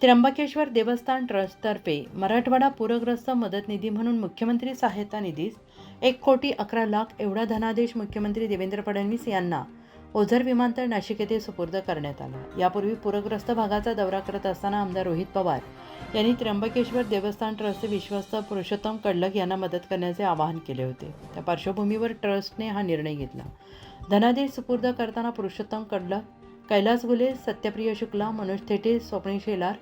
त्र्यंबकेश्वर देवस्थान ट्रस्टतर्फे मराठवाडा पूरग्रस्त मदत निधी म्हणून मुख्यमंत्री सहायता निधीस एक कोटी अकरा लाख एवढा धनादेश मुख्यमंत्री देवेंद्र फडणवीस यांना ओझर विमानतळ नाशिक येथे सुपूर्द करण्यात आला. यापूर्वी पूरग्रस्त भागाचा दौरा करत असताना आमदार रोहित पवार यांनी त्र्यंबकेश्वर देवस्थान ट्रस्टचे विश्वस्त पुरुषोत्तम कडलक यांना मदत करण्याचे आवाहन केले होते. त्या पार्श्वभूमीवर ट्रस्टने हा निर्णय घेतला. धनादेश सुपूर्द करताना पुरुषोत्तम कडलक कैलास गुले सत्यप्रिय शुक्ला मनोज थेटे स्वप्नील शेलार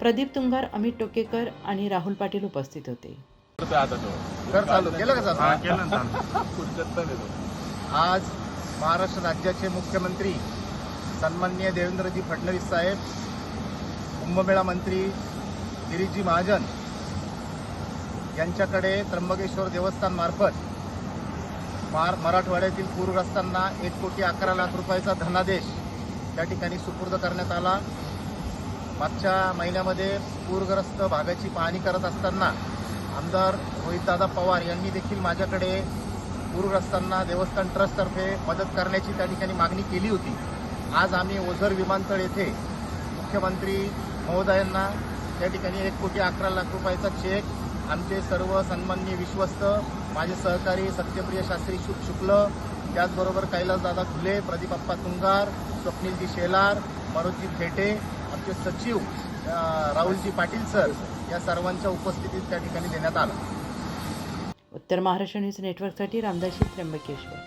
प्रदीप तुंगार अमित टोकेकर आणि राहुल पाटील उपस्थित होते. हा आज महाराष्ट्र राज्याचे मुख्यमंत्री सन्माननीय देवेंद्रजी फडणवीस साहेब कुंभमेळा मंत्री गिरीजी महाजन यांच्याकडे त्र्यंबकेश्वर देवस्थान मार्फत मार मराठवाड्यातील पूरग्रस्तांना एक कोटी अकरा लाख रुपयाचा धनादेश त्या ठिकाणी सुपूर्द करण्यात आला. मागच्या महिन्यामध्ये पूरग्रस्त भागाची पाहणी करत असताना आमदार रोहितदादा पवार यांनी देखील माझ्याकडे पूरग्रस्तांना देवस्थान ट्रस्टतर्फे मदत करण्याची त्या ठिकाणी मागणी केली होती. आज आम्ही ओझर विमानतळ येथे मुख्यमंत्री महोदयांना त्या ठिकाणी एक कोटी अकरा लाख रुपयाचा चेक आमचे सर्व सन्माननीय विश्वस्त माझे सहकारी सत्यप्रिय शास्त्री शुक्ल त्याचबरोबर कैलासदादा खुले प्रदीपप्पा तुंगार स्वप्नीलजी शेलार मनोजी थेटे आमचे सचिव राहुलजी पाटील सर या सर्वांच्या उपस्थितीत त्या ठिकाणी देण्यात आलं. उत्तर महाराष्ट्र न्यूज नेटवर्कसाठी रामदासी त्र्यंबकेश्वर.